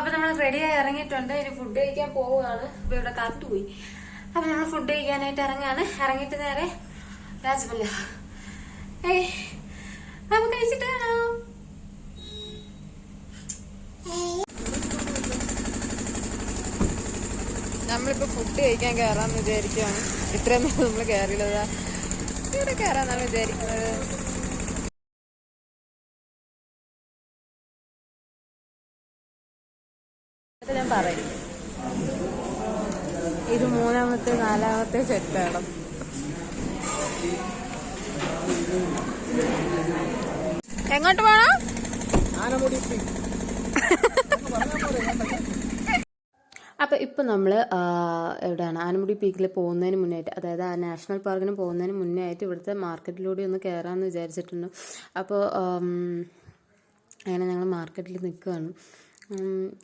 അപ്പൊ നമ്മൾ റെഡിയായി ഇറങ്ങിയിട്ടുണ്ട്. ഇനി ഫുഡ് കഴിക്കാൻ പോവുകയാണ്. അപ്പൊ ഇവിടെ കാത്തു പോയി. അപ്പൊ നമ്മൾ ഫുഡ് കഴിക്കാനായിട്ട് ഇറങ്ങാണ്. ഇറങ്ങിയിട്ട് നേരെ രാജമല്ല. ഏ അപ്പൊ കഴിച്ചിട്ട് കാണാം. നമ്മളിപ്പോ ഫുഡ് കഴിക്കാൻ കയറാന്ന് വിചാരിക്കുകയാണ് ഇത്രയും നമ്മൾ കയറിയില്ലതാ ഇവിടെ കയറാന്നാണ് വിചാരിക്കുന്നത്. ഞാൻ പറയും. ഇത് മൂന്നാമത്തെ നാലാമത്തെ സെറ്റാണ് എങ്ങോട്ട് പോണം? അപ്പോൾ ഇപ്പോൾ നമ്മൾ എവിടെയാണ്? ആനമുടി പീക്കിൽ പോകുന്നതിന് മുന്നായിട്ട് അതായത് ആ നാഷണൽ പാർക്കിന് പോകുന്നതിന് മുന്നേ ആയിട്ട് ഇവിടുത്തെ മാർക്കറ്റിലൂടെ ഒന്ന് കയറാമെന്ന് വിചാരിച്ചിട്ടുണ്ട്. അപ്പോൾ അങ്ങനെ ഞങ്ങൾ മാർക്കറ്റിൽ നിൽക്കുകയാണ്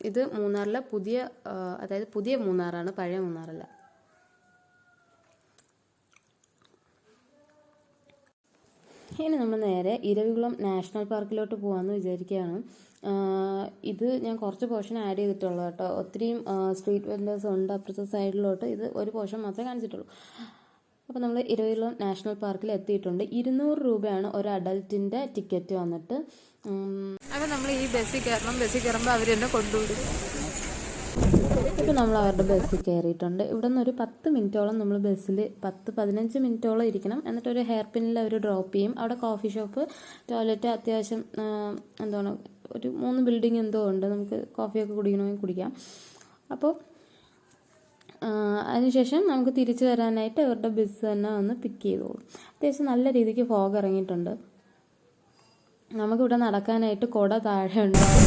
ഇത് മൂന്നാറിലെ പുതിയ അതായത് പുതിയ മൂന്നാറാണ് പഴയ മൂന്നാറല്ല. ഇനി നമ്മൾ നേരെ ഇരവികുളം നാഷണൽ പാർക്കിലോട്ട് പോകാമെന്ന് വിചാരിക്കുകയാണ്. ഇത് ഞാൻ കുറച്ച് പോർഷൻ ആഡ് ചെയ്തിട്ടുള്ളൂ കേട്ടോ. ഒത്തിരിയും സ്ട്രീറ്റ് വെൻഡേഴ്സ് ഉണ്ട് അപ്പുറത്തെ സൈഡിലോട്ട് ഇത് ഒരു പോർഷൻ മാത്രമേ കാണിച്ചിട്ടുള്ളൂ. അപ്പോൾ നമ്മൾ ഇരവികുളം നാഷണൽ പാർക്കിൽ എത്തിയിട്ടുണ്ട്. ഇരുന്നൂറ് രൂപയാണ് ഒരു അഡൽട്ടിന്റെ ടിക്കറ്റ് വന്നിട്ട്. നമ്മൾ ഈ ബസ്സിൽ കയറണം. ബസ്സിൽ കയറുമ്പോൾ അവർ എന്നെ കൊണ്ടുവിടും. ഇപ്പോൾ നമ്മൾ അവരുടെ ബസ്സിൽ കയറിയിട്ടുണ്ട്. ഇവിടെ നിന്ന് ഒരു പത്ത് മിനിറ്റോളം നമ്മൾ ബസ്സിൽ പത്ത് പതിനഞ്ച് മിനിറ്റോളം ഇരിക്കണം. എന്നിട്ട് ഒരു ഹെയർ പിന്നിൽ അവർ ഡ്രോപ്പ് ചെയ്യും. അവിടെ കോഫി ഷോപ്പ് ടോയ്ലറ്റ് അത്യാവശ്യം എന്താണ് ഒരു മൂന്ന് ബിൽഡിംഗ് എന്തോ ഉണ്ട്. നമുക്ക് കോഫിയൊക്കെ കുടിക്കണമെങ്കിൽ കുടിക്കാം. അപ്പോൾ അതിനുശേഷം നമുക്ക് തിരിച്ചു വരാനായിട്ട് അവരുടെ ബസ് തന്നെ വന്ന് പിക്ക് ചെയ്തോളും. അത്യാവശ്യം നല്ല രീതിക്ക് ഫോഗ് ഇറങ്ങിയിട്ടുണ്ട്. നമുക്കിവിടെ നടക്കാനായിട്ട് കുട താഴെ ഉണ്ടാവും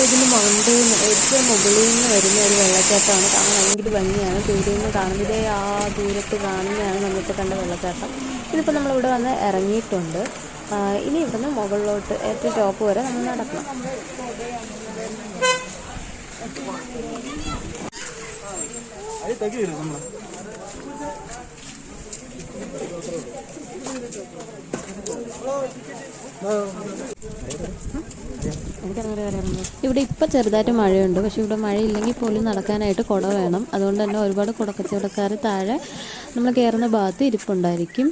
ഇതിപ്പോൾ ഇതിന് നിന്ന് ഏറ്റവും മുകളിൽ നിന്ന് വരുന്ന ഒരു വെള്ളച്ചാട്ടമാണ്. കാണാൻ ഭയങ്കര ഭംഗിയാണ്. ദൂരെ നിന്ന് കാണുന്നത് ആ ദൂരത്ത് കാണുന്നതാണ് നമ്മളിപ്പോൾ കണ്ട വെള്ളച്ചാട്ടം. ഇതിപ്പോൾ നമ്മളിവിടെ വന്ന് ഇറങ്ങിയിട്ടുണ്ട്. ഇനി ഇവിടുന്ന് മുകളിലോട്ട് ഏറ്റവും ടോപ്പ് വരെ നമ്മൾ നടക്കണം. ഇവിടെ ഇപ്പം ചെറുതായിട്ട് മഴയുണ്ട്. പക്ഷെ ഇവിടെ മഴയില്ലെങ്കിൽ പോലും നടക്കാനായിട്ട് കുട വേണം. അതുകൊണ്ട് തന്നെ ഒരുപാട് കുടക്കച്ചവടക്കാർ താഴെ നമ്മൾ കയറുന്ന ഭാഗത്ത് ഇരിപ്പുണ്ടായിരിക്കും.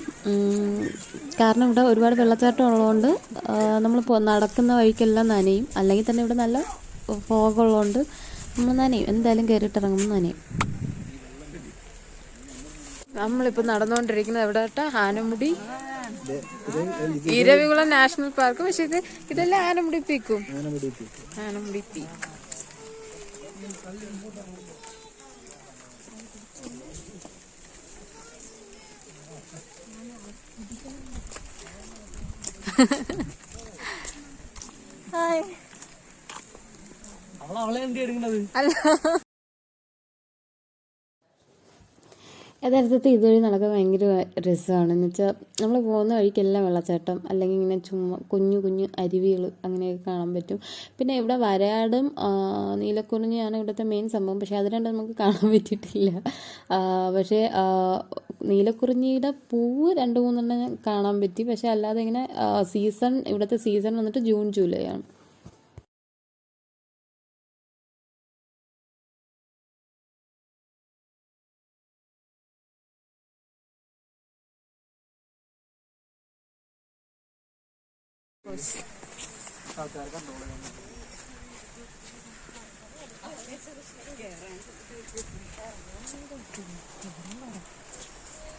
കാരണം ഇവിടെ ഒരുപാട് വെള്ളച്ചാട്ടം ഉള്ളതുകൊണ്ട് നമ്മൾ നടക്കുന്ന വഴിക്കെല്ലാം നനയും. അല്ലെങ്കിൽ തന്നെ ഇവിടെ നല്ല ഫോഗുള്ളതുകൊണ്ട് നമ്മൾ നനയും. എന്തായാലും കയറിയിട്ട് ഇറങ്ങുമ്പോൾ നനയും. നമ്മളിപ്പോൾ നടന്നുകൊണ്ടിരിക്കുന്നത് എവിടെ ആനമുടി ഇരവികുളം നാഷണൽ പാർക്ക്. പക്ഷെ ഇത് ഇതെല്ലാം ആനമുടി പീക്കും. ആനമുടി പീക്ക്. അവളെ എന്തി എടുക്കുന്നത്? അല്ല. യഥാർത്ഥത്തിൽ ഇതുവഴി നടക്കാൻ ഭയങ്കര രസമാണ്. എന്ന് വെച്ചാൽ നമ്മൾ പോകുന്ന വഴിക്കെല്ലാം വെള്ളച്ചാട്ടം അല്ലെങ്കിൽ ഇങ്ങനെ ചുമ്മാ കുഞ്ഞു കുഞ്ഞു അരുവികൾ അങ്ങനെയൊക്കെ കാണാൻ പറ്റും. പിന്നെ ഇവിടെ വരയാടും നീലക്കുറിഞ്ഞിയാണ് ഇവിടുത്തെ മെയിൻ സംഭവം. പക്ഷേ അത് രണ്ടും നമുക്ക് കാണാൻ പറ്റിയിട്ടില്ല. പക്ഷേ നീലക്കുറിഞ്ഞിയുടെ പൂവ് രണ്ട് മൂന്നെണ്ണം കാണാൻ പറ്റി. പക്ഷേ അല്ലാതെ ഇങ്ങനെ സീസൺ ഇവിടുത്തെ സീസൺ വന്നിട്ട് ജൂൺ ജൂലൈ ആണ്.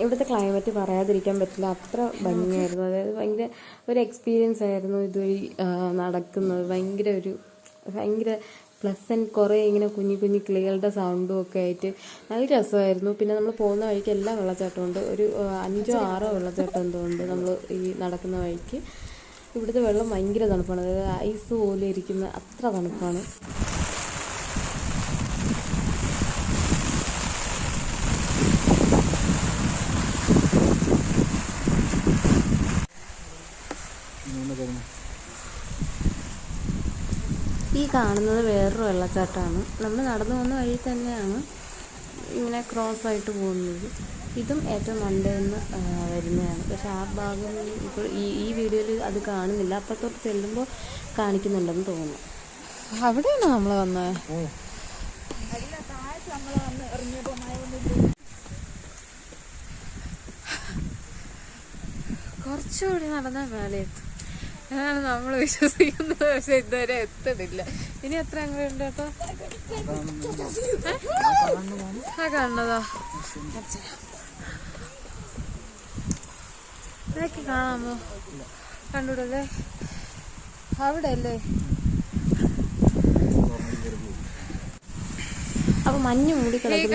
ഇവിടുത്തെ ക്ലൈമറ്റ് പറയാതിരിക്കാൻ പറ്റില്ല. അത്ര ഭംഗിയായിരുന്നു. അതായത് ഭയങ്കര ഒരു എക്സ്പീരിയൻസ് ആയിരുന്നു ഇതുവഴി നടക്കുന്നത്. ഭയങ്കര ഒരു ഭയങ്കര പ്ലസന്റ് കുറേ ഇങ്ങനെ കുഞ്ഞു കുഞ്ഞു കിളികളുടെ സൗണ്ടും ഒക്കെ ആയിട്ട് നല്ല രസമായിരുന്നു. പിന്നെ നമ്മൾ പോകുന്ന വഴിക്ക് എല്ലാ വെള്ളച്ചാട്ടമുണ്ട് ഒരു അഞ്ചോ ആറോ വെള്ളച്ചാട്ടം എന്തോ ഉണ്ട് നമ്മൾ ഈ നടക്കുന്ന വഴിക്ക്. ഇവിടുത്തെ വെള്ളം ഭയങ്കര തണുപ്പാണ്. അതായത് ഐസ് പോലെ ഇരിക്കുന്ന അത്ര തണുപ്പാണ്. ഈ കാണുന്നത് വേറൊരു വെള്ളച്ചാട്ടമാണ്. നമ്മൾ നടന്നു പോകുന്ന വഴി തന്നെയാണ് ഇങ്ങനെ ക്രോസ് ആയിട്ട് പോകുന്നത്. ഇതും ഏറ്റവും മണ്ടേന്ന് വരുന്നതാണ്. പക്ഷേ ആ ഭാഗം ഇപ്പോൾ ഈ ഈ വീഡിയോയിൽ അത് കാണുന്നില്ല. അപ്പുറത്തോട്ട് ചെല്ലുമ്പോൾ കാണിക്കുന്നുണ്ടെന്ന് തോന്നുന്നു. അവിടെയാണ് നമ്മൾ വന്നത് കുറച്ചുകൂടി നടന്നാൽ മേലെ എത്തും. അതാണ് നമ്മൾ വിശ്വസിക്കുന്നത് പക്ഷെ ഇതുവരെ എത്തുന്നില്ല ഇനി എത്ര അങ്ങനെയുണ്ട് ഉണ്ട് കേട്ടോ? ആ കാണുന്നതാ. ഇതൊക്കെ കാണാമോ? കണ്ടൂടല്ലേ? അവിടെ അല്ലേ അപ്പോൾ മഞ്ഞ് മൂടി ടോപ്പ്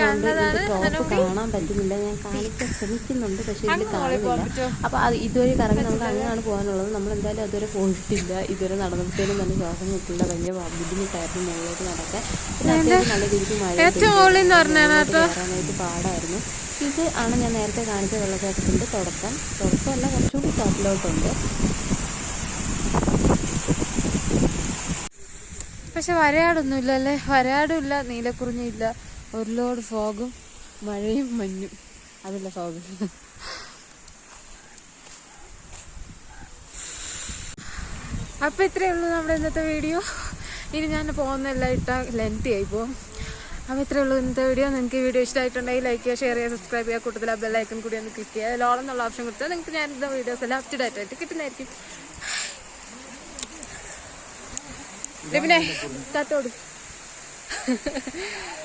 കാണാൻ പറ്റുന്നില്ല. ഞാൻ കാണിക്കാൻ ശ്രമിക്കുന്നുണ്ട് പക്ഷെ ഇതിൽ കാണുന്നില്ല അപ്പോൾ അത് ഇതുവരെ കറങ്ങി നമുക്ക് അങ്ങനെയാണ് പോകാനുള്ളത്. നമ്മൾ എന്തായാലും അതുവരെ പോയിട്ടില്ല. ഇതുവരെ നടന്നപ്പോഴത്തേനും തന്നെ ശ്വാസം കിട്ടില്ല ഭയങ്കര ബുദ്ധിമുട്ടായിരുന്നു മുകളിലോട്ട് നടക്കാൻ. പിന്നെ അത്യാവശ്യം നല്ല രീതിക്ക് മഴ കയറാനായിട്ട് പാടായിരുന്നു. ഇത് ആണ് ഞാൻ നേരത്തെ കാണിച്ച വെള്ളച്ചാട്ടത്തിന്റെ തുടക്കം. തുടക്കമല്ല കുറച്ചുകൂടി ടോപ്പിലോട്ടുണ്ട് പക്ഷെ വരയാടൊന്നും ഇല്ലല്ലേ വരയാടും ഇല്ല നീലക്കുറിഞ്ഞും ഇല്ല ഒരു ലോഡ് ഫോഗും മഴയും മഞ്ഞും. അതല്ല ഫോഗ്. അപ്പൊ ഇത്രയേ ഉള്ളൂ നമ്മുടെ ഇന്നത്തെ വീഡിയോ. ഇനി ഞാൻ പോകുന്നതെല്ലാം ഇട്ട ലെങ്തി ആയി പോകും. അപ്പോൾ ഇത്രയേ ഉള്ളൂ ഇന്നത്തെ വീഡിയോ. നിങ്ങൾക്ക് വീഡിയോ ഇഷ്ടമായിട്ടുണ്ടെങ്കിൽ ലൈക്ക് ചെയ്യുക ഷെയർ ചെയ്യുക സബ്സ്ക്രൈബ് ചെയ്യുക. കൂടുതൽ ആ ബെല്ലൈക്കൺ കൂടി ഒന്ന് ക്ലിക്ക് ചെയ്യുക. ലോളം എന്നുള്ള ഓപ്ഷൻ കൊടുത്താൽ നിങ്ങൾക്ക് ഞാൻ ഇന്ന വീഡിയോസ് എല്ലാം അപ് ഡേറ്റ് ആയിട്ട് കിട്ടുന്നതായിരിക്കും. പിന്നെ തട്ടോട്.